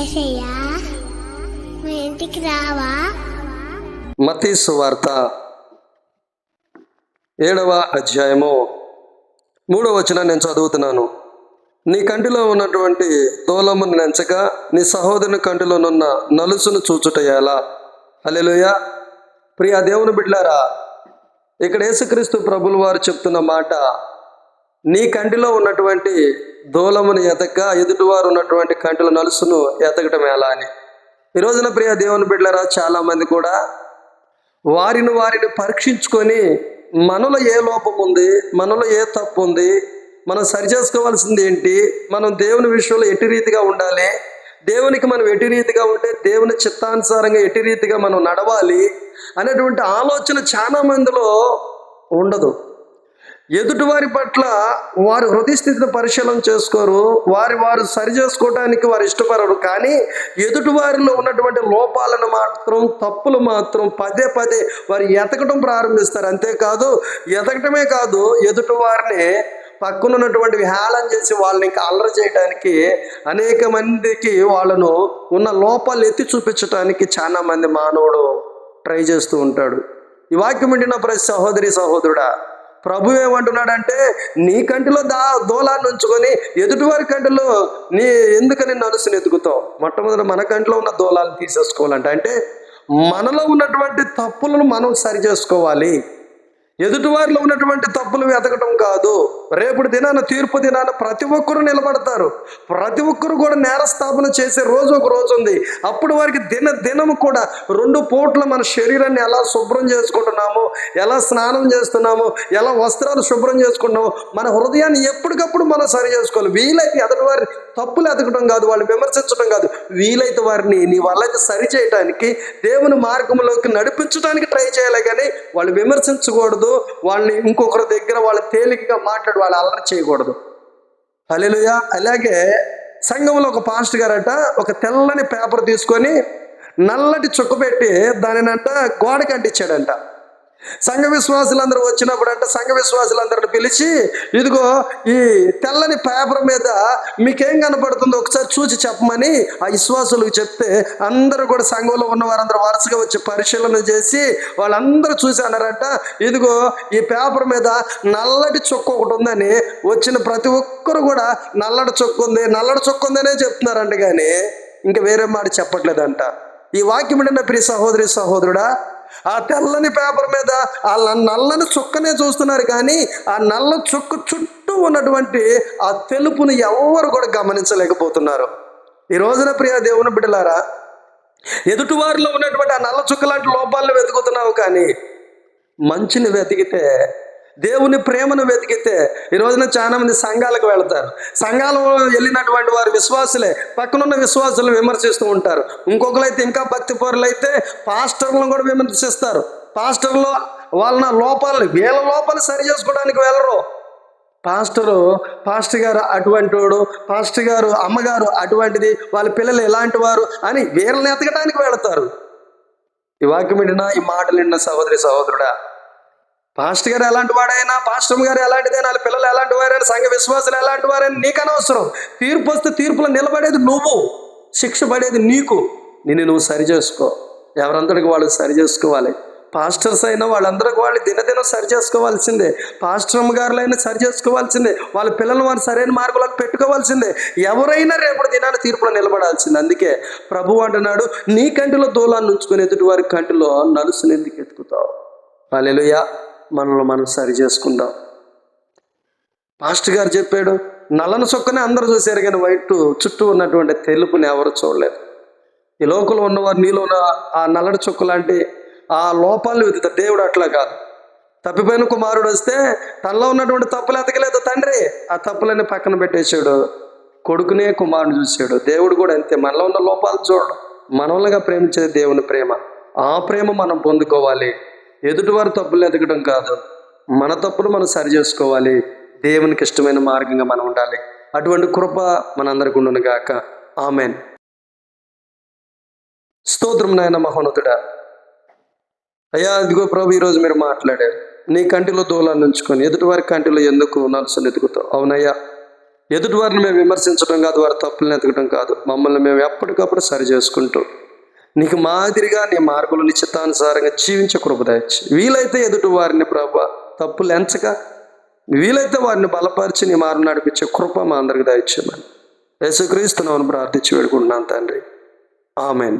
ఏసయ్యా మా ఇంటికి రావా? వార్త ఏడవ అధ్యాయము. మూడవ వచనం నేను చదువుతున్నాను. నీ కంటిలో ఉన్నటువంటి దూలమును నెంచక నీ సహోదరుని కంటిలోనున్న నలుసును చూచుట ఎలా? హల్లెలూయా. ప్రియా దేవుని బిడ్డారా ఇక్కడ యేసుక్రీస్తు ప్రభులు వారు చెప్తున్న మాట నీ కంటిలో ఉన్నటువంటి దూలమును ఎతక ఎదుటివారు ఉన్నటువంటి కంటిలో నలుసును ఎతకటం ఎలా అని. ఈ రోజున ప్రియ దేవుని బిడ్డలరా చాలామంది కూడా వారిని వారిని పరీక్షించుకొని మనలో ఏ లోపం ఉంది మనలో ఏ తప్పు ఉంది మనం సరి చేసుకోవాల్సింది ఏంటి మనం దేవుని విషయంలో ఎట్టి రీతిగా ఉండాలి దేవునికి మనం ఎట్టి రీతిగా ఉంటే దేవుని చిత్తానుసారంగా ఎట్టి రీతిగా మనం నడవాలి అనేటువంటి ఆలోచన చాలా మందిలో ఉండదు. ఎదుటివారి పట్ల వారి హృదయ స్థితిని పరిశీలన చేసుకోరు. వారి వారు సరి చేసుకోవడానికి వారు ఇష్టపడరు. కానీ ఎదుటివారిలో ఉన్నటువంటి లోపాలను మాత్రం తప్పులు మాత్రం పదే పదే వారు ఎతకడం ప్రారంభిస్తారు. అంతేకాదు ఎతకటమే కాదు ఎదుటివారిని పక్కనున్నటువంటి విహాళం చేసి వాళ్ళని ఇంకా అల్లరి చేయడానికి అనేక మందికి వాళ్ళను ఉన్న లోపాలు ఎత్తి చూపించడానికి చాలా మంది మానవుడు ట్రై చేస్తూ ఉంటాడు. ఈ వాక్యం వింటున్న ప్రతి సహోదరి సహోదరుడా ప్రభు ఏమంటున్నాడంటే నీ కంటిలో దా దోలాన్ని ఉంచుకొని ఎదుటివారి కంటిలో నీ ఎందుకని నలుసుని ఎదుగుతావు మొట్టమొదటి మన కంటిలో ఉన్న దూలాలను తీసేసుకోవాలంట. అంటే మనలో ఉన్నటువంటి తప్పులను మనం సరి చేసుకోవాలి. ఎదుటివారిలో ఉన్నటువంటి తప్పులు వెతకటం కాదు. రేపటి దినాన తీర్పు దినాన ప్రతి ఒక్కరు నిలబడతారు. ప్రతి ఒక్కరు కూడా నేరస్థాపన చేసే రోజు ఒక రోజు ఉంది. అప్పుడు వారికి దిన దినము కూడా రెండు పూట్ల మన శరీరాన్ని ఎలా శుభ్రం చేసుకుంటున్నామో ఎలా స్నానం చేస్తున్నామో ఎలా వస్త్రాలు శుభ్రం చేసుకుంటున్నామో మన హృదయాన్ని ఎప్పటికప్పుడు మనం సరి చేసుకోవాలి. వీలైతే ఎదుటివారి తప్పులు ఎతకడం కాదు వాళ్ళు విమర్శించడం కాదు. వీలైతే వారిని నీ వాళ్ళకి సరి చేయటానికి దేవుని మార్గంలోకి నడిపించడానికి ట్రై చేయాలి కానీ వాళ్ళు విమర్శించకూడదు. వాళ్ళని ఇంకొకరి దగ్గర వాళ్ళ తేలికగా మాట్లాడి వాళ్ళు అల్లరి చేయకూడదు. హల్లెలూయా. అలాగే సంఘంలో ఒక పాస్టర్ గారట ఒక తెల్లని పేపర్ తీసుకొని నల్లటి చుక్క పెట్టి దానినంట గోడకి అంటించాడంట. సంఘ విశ్వాసులందరూ వచ్చినప్పుడు అంటే సంఘ విశ్వాసులందరిని పిలిచి ఇదిగో ఈ తెల్లని పేపర్ మీద మీకేం కనపడుతుందో ఒకసారి చూసి చెప్పమని ఆ విశ్వాసులకు చెప్తే అందరూ కూడా సంఘంలో ఉన్న వారందరూ వరుసగా వచ్చి పరిశీలన చేసి వాళ్ళందరూ చూసి అన్నారంట ఇదిగో ఈ పేపర్ మీద నల్లటి చొక్క ఒకటి ఉందని వచ్చిన ప్రతి ఒక్కరు కూడా నల్లటి చొక్క ఉంది నల్లటి చొక్క ఉందనే చెప్తున్నారంట కానీ ఇంకా వేరే మాట చెప్పట్లేదంట. ఈ వాక్యం వింటున్న ప్రియ సహోదరి సహోదరుడా ఆ తెల్లని పేపర్ మీద ఆ నల్లని చుక్కనే చూస్తున్నారు. కానీ ఆ నల్ల చుక్క చుట్టూ ఉన్నటువంటి ఆ తెలుపును ఎవరు కూడా గమనించలేకపోతున్నారు. ఈ రోజున ప్రియా దేవుని బిడ్డలారా ఎదుటివారిలో ఉన్నటువంటి ఆ నల్ల చుక్క లాంటి లోపాలను వెతుకుతున్నావు కానీ మంచిని వెతికితే దేవుని ప్రేమను వెతికితే ఈ రోజున చాలా మంది సంఘాలకు వెళతారు. సంఘాలలో వెళ్ళినటువంటి వారు విశ్వాసులే. పక్కనున్న విశ్వాసులు విమర్శిస్తూ ఉంటారు. ఇంకొకరైతే ఇంకా భక్తి పరులు అయితే పాస్టర్లను కూడా విమర్శిస్తారు. పాస్టర్లు వాళ్ళ లోపాలని వీళ్ళ లోపాలు సరి చేసుకోవడానికి వెళ్ళరు. పాస్టరు పాస్టర్ గారు అటువంటి వాడు పాస్టర్ గారు అమ్మగారు అటువంటిది వాళ్ళ పిల్లలు ఎలాంటి వారు అని వీళ్ళని ఎతకడానికి వెళతారు. ఈ వాక్యం వింటున్నా ఈ మాటలు విన్న సహోదరి సహోదరుడా పాస్టర్ గారు ఎలాంటి వాడైనా పాస్టర్ గారు ఎలాంటిదైనా వాళ్ళ పిల్లలు ఎలాంటి వారైనా సంఘ విశ్వాసులు ఎలాంటి వారైనా నీకు తీర్పు వస్తే తీర్పులో నిలబడేది నువ్వు శిక్ష పడేది నీకు. నిన్ను నువ్వు సరి చేసుకో. ఎవరందరికి వాళ్ళు సరి చేసుకోవాలి? పాస్టర్స్ అయినా వాళ్ళందరికి వాళ్ళు దినదినం సరి చేసుకోవాల్సిందే. పాస్టర్ అమ్మగారులైనా సరి చేసుకోవాల్సిందే. వాళ్ళ పిల్లలు వారు సరైన మార్గంలో పెట్టుకోవాల్సిందే. ఎవరైనా రేపటి దినాన్ని తీర్పులో నిలబడాల్సిందే. అందుకే ప్రభు అంటున్నాడు నీ కంటిలో దూలాన్ని ఉంచుకుని ఎదుటి వారి కంటిలో నలుసుని ఎందుకు ఎత్తుకుతావు? అలెలుయా మనల్ని మనం సరి చేసుకుందాం. పాస్టర్ గారు చెప్పాడు నల్లని చొక్కనే అందరూ చూశారు కానీ వైట్ చుట్టూ ఉన్నటువంటి తెలుపుని ఎవరు చూడలేదు. ఈ లోకంలో ఉన్నవారు నీలో ఉన్న ఆ నల్లడి చొక్క లాంటి ఆ లోపాలను వెతుకుతారు. దేవుడు అట్లా కాదు. తప్పిపోయిన కుమారుడు వస్తే తనలో ఉన్నటువంటి తప్పులు ఎతకలేదు తండ్రి. ఆ తప్పులన్నీ పక్కన పెట్టేశాడు. కొడుకునే కుమారుడు చూశాడు. దేవుడు కూడా అంతే. మనలో ఉన్న లోపాలు చూడడం. మనవలుగా ప్రేమించేది దేవుని ప్రేమ. ఆ ప్రేమ మనం పొందుకోవాలి. ఎదుటివారి తప్పులు ఎదగడం కాదు. మన తప్పులు మనం సరి చేసుకోవాలి. దేవునికి ఇష్టమైన మార్గంగా మనం ఉండాలి. అటువంటి కృప మనందరికి ఉండును గాక. ఆమెన్. స్తోత్రం నాయన మహోన్నతుడా. అయ్యా అదిగో ప్రభు ఈరోజు మీరు మాట్లాడారు. నీ కంటిలో దూలాన్ని ఉంచుకొని ఎదుటివారి కంటిలో ఎందుకు నలుసుని ఎదుగుతావు? అవునయ్యా. ఎదుటివారిని మేము విమర్శించడం కాదు వారి తప్పులను ఎతకడం కాదు. మమ్మల్ని మేము ఎప్పటికప్పుడు సరి చేసుకుంటూ నీకు మాదిరిగా నీ మార్గంలో నిశ్చితానుసారంగా జీవించే కృపదాయచ్చు వీలైతే ఎదుటి వారిని ప్రభా తప్పులు ఎంచక వీలైతే వారిని బలపరిచి నీ మార్గం నడిపించే కృప మా అందరికి దయచేయమని. యేసుక్రీస్తున్నామని ప్రార్థించి వేడుకుంటున్నాను తండ్రి. ఆమెన్.